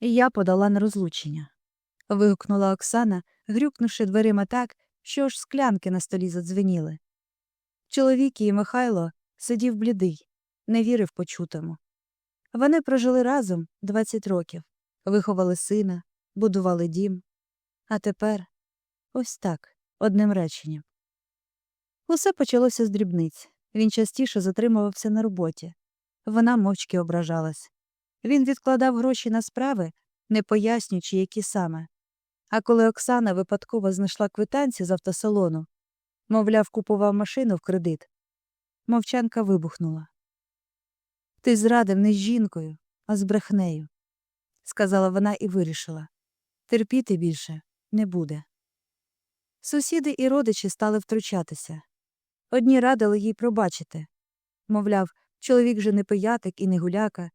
І я подала на розлучення. вигукнула Оксана, грюкнувши дверима так, що аж склянки на столі задзвеніли. Чоловік її Михайло сидів блідий, не вірив почутому. Вони прожили разом 20 років, виховали сина, будували дім. А тепер ось так, одним реченням. Усе почалося з дрібниць. Він частіше затримувався на роботі. Вона мовчки ображалась. Він відкладав гроші на справи, не пояснюючи, які саме. А коли Оксана випадково знайшла квитанцію з автосалону, мовляв, купував машину в кредит, мовчанка вибухнула. Ти зрадив не з жінкою, а з брехнею, сказала вона і вирішила. Терпіти більше не буде. Сусіди і родичі стали втручатися. Одні радили їй пробачити. Мовляв, чоловік же не пиятик і не гуляка.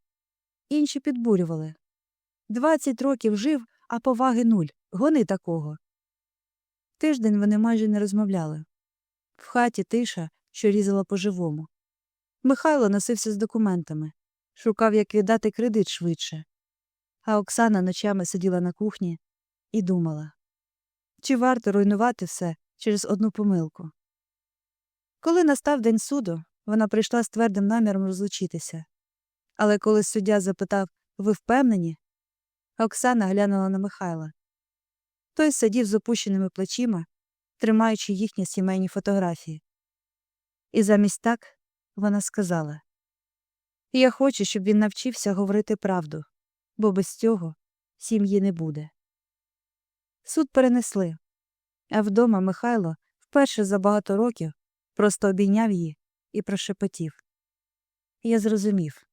Інші підбурювали. Двадцять років жив, а поваги нуль. Гони такого. Тиждень вони майже не розмовляли. В хаті тиша, що різала по-живому. Михайло носився з документами, шукав, як віддати кредит швидше. А Оксана ночами сиділа на кухні і думала, чи варто руйнувати все через одну помилку. Коли настав день суду, вона прийшла з твердим наміром розлучитися. Але коли суддя запитав Ви впевнені? Оксана глянула на Михайла. Той сидів з опущеними плечима, тримаючи їхні сімейні фотографії. І замість так вона сказала Я хочу, щоб він навчився говорити правду, бо без цього сім'ї не буде. Суд перенесли, а вдома Михайло вперше за багато років просто обійняв її і прошепотів. Я зрозумів.